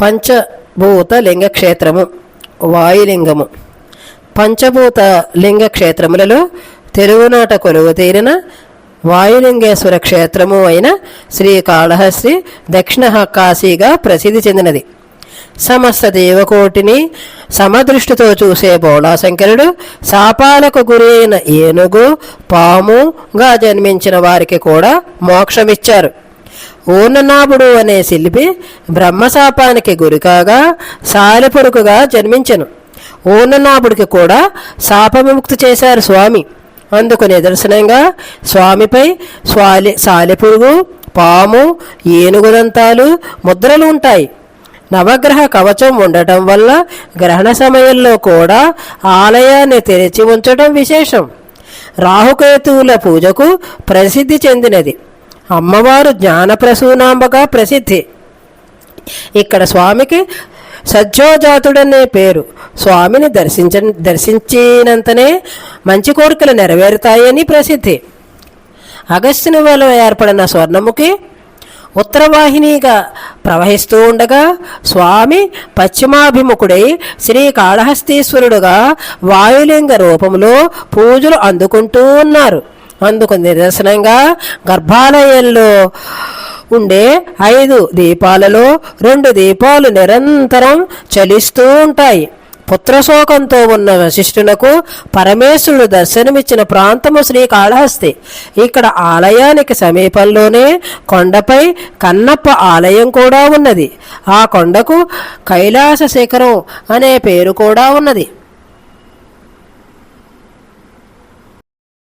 పంచభూత లింగక్షేత్రము వాయులింగము. పంచభూత లింగ క్షేత్రములలో తెలుగునాట కొలువు తీరిన వాయులింగేశ్వర క్షేత్రము అయిన శ్రీకాళహస్తి దక్షిణ కాశీగా ప్రసిద్ధి చెందినది. సమస్త దేవకోటిని సమదృష్టితో చూసే బోళాశంకరుడు శాపాలకు గురి అయిన ఏనుగు పాముగా జన్మించిన వారికి కూడా మోక్షమిచ్చారు. ఊననాభుడు అనే శిల్పి బ్రహ్మశాపానికి గురికాగా సాలెపురుకుగా జన్మించెను. ఊననాభుడికి కూడా శాపవిముక్తి చేశారు స్వామి. అందుకు నిదర్శనంగా స్వామిపై స్వాలి సాలెపురుగు పాము ఏనుగుదంతాలు ముద్రలు ఉంటాయి. నవగ్రహ కవచం ఉండటం వల్ల గ్రహణ సమయంలో కూడా ఆలయాన్ని తెరిచి ఉంచడం విశేషం. రాహుకేతువుల పూజకు ప్రసిద్ధి చెందినది. అమ్మవారు జ్ఞానప్రసూనాంబగా ప్రసిద్ధి. ఇక్కడ స్వామికి సజ్జోజాతుడనే పేరు. స్వామిని దర్శించ దర్శించినంతనే మంచి కోరికలు నెరవేరుతాయని ప్రసిద్ధి. అగస్త్యుని వల్ల ఏర్పడిన స్వర్ణముఖి ఉత్తరవాహినిగా ప్రవహిస్తూ ఉండగా స్వామి పశ్చిమాభిముఖుడై శ్రీకాళహస్తీశ్వరుడుగా వాయులింగ రూపంలో పూజలు అందుకుంటూ ఉన్నారు. అందుకు నిదర్శనంగా గర్భాలయంలో ఉండే ఐదు దీపాలలో రెండు దీపాలు నిరంతరం చలిస్తూ ఉంటాయి. పుత్రశోకంతో ఉన్న వశిష్ఠునకు పరమేశ్వరుడు దర్శనమిచ్చిన ప్రాంతము శ్రీకాళహస్తి. ఇక్కడ ఆలయానికి సమీపంలోనే కొండపై కన్నప్ప ఆలయం కూడా ఉన్నది. ఆ కొండకు కైలాస శిఖరం అనే పేరు కూడా ఉన్నది.